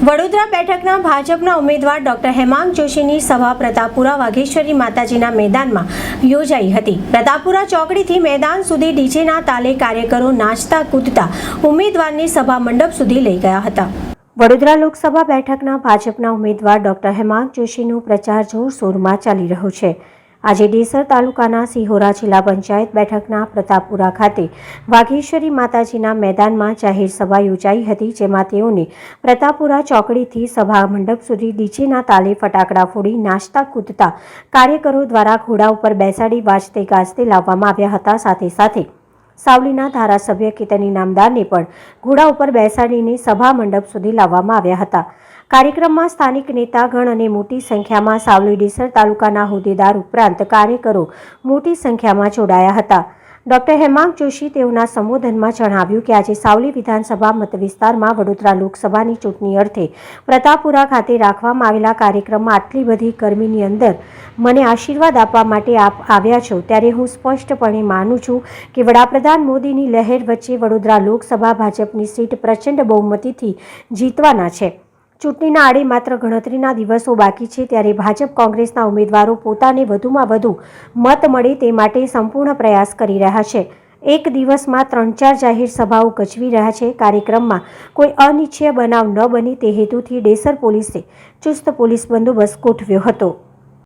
વડોદરા બેઠકના ભાજપના ઉમેદવાર ડોક્ટર હેમાંગ જોશીની સભા પ્રતાપપુરા વાઘેશ્વરી માતાજીના મેદાનમાં યોજાઈ હતી. પ્રતાપપુરા ચોકડીથી મેદાન સુધી ડીજેના તાલે કાર્યકરો નાચતા, કૂદતા ઉમેદવારની સભા મંડપ સુધી લઈ ગયા હતા. વડોદરા લોકસભા બેઠકના ભાજપના ઉમેદવાર ડોક્ટર હેમાંગ જોશીનો પ્રચાર જોરશોરમાં ચાલી રહ્યો છે. આજે ડેસર તાલુકાના સિહોરા જિલ્લા પંચાયત બેઠકના પ્રતાપપુરા ખાતે વાઘેશ્વરી માતાજીના મેદાનમાં જાહેર સભા યોજાઈ હતી, જેમાં તેઓને પ્રતાપપુરા ચોકડીથી સભા મંડપ સુધી ડીજેના તાલે ફટાકડા ફોડી નાચતા કૂદતા કાર્યકરો દ્વારા ઘોડા ઉપર બેસાડી વાજતે ગાજતે લાવવામાં આવ્યા હતા. સાથે સાથે સાવલીના ધારાસભ્ય કેતની નામદારને પણ ઘોડા ઉપર બેસાડીને સભા મંડપ સુધી લાવવામાં આવ્યા હતા. કાર્યક્રમમાં સ્થાનિક નેતાગણ અને મોટી સંખ્યામાં સાવલી ડેસર તાલુકાના હોદ્દેદાર ઉપરાંત કાર્યકરો મોટી સંખ્યામાં જોડાયા હતા. ડોક્ટર હેમાંગ જોશી તેઓના સંબોધનમાં જણાવ્યું કે આજે સાવલી વિધાનસભા મતવિસ્તારમાં વડોદરા લોકસભાની ચૂંટણી અર્થે પ્રતાપપુરા ખાતે રાખવામાં આવેલા કાર્યક્રમમાં આટલી બધી ગરમીની અંદર મને આશીર્વાદ આપવા માટે આપ આવ્યા છો ત્યારે હું સ્પષ્ટપણે માનું છું કે વડાપ્રધાન મોદીની લહેર વચ્ચે વડોદરા લોકસભા ભાજપની સીટ પ્રચંડ બહુમતીથી જીતવાના છે. ચૂંટણીના આડે માત્ર ગણતરીના દિવસો બાકી છે, ત્યારે ભાજપ કોંગ્રેસના ઉમેદવારો પોતાને વધુમાં વધુ મત મળે તે માટે સંપૂર્ણ પ્રયાસ કરી રહ્યા છે. એક દિવસમાં ત્રણ ચાર જાહેર સભાઓ ગજવી રહ્યા છે. કાર્યક્રમમાં કોઈ અનિચ્છીય બનાવ ન બને તે હેતુથી ડેસર પોલીસે ચુસ્ત પોલીસ બંદોબસ્ત ગોઠવ્યો હતો.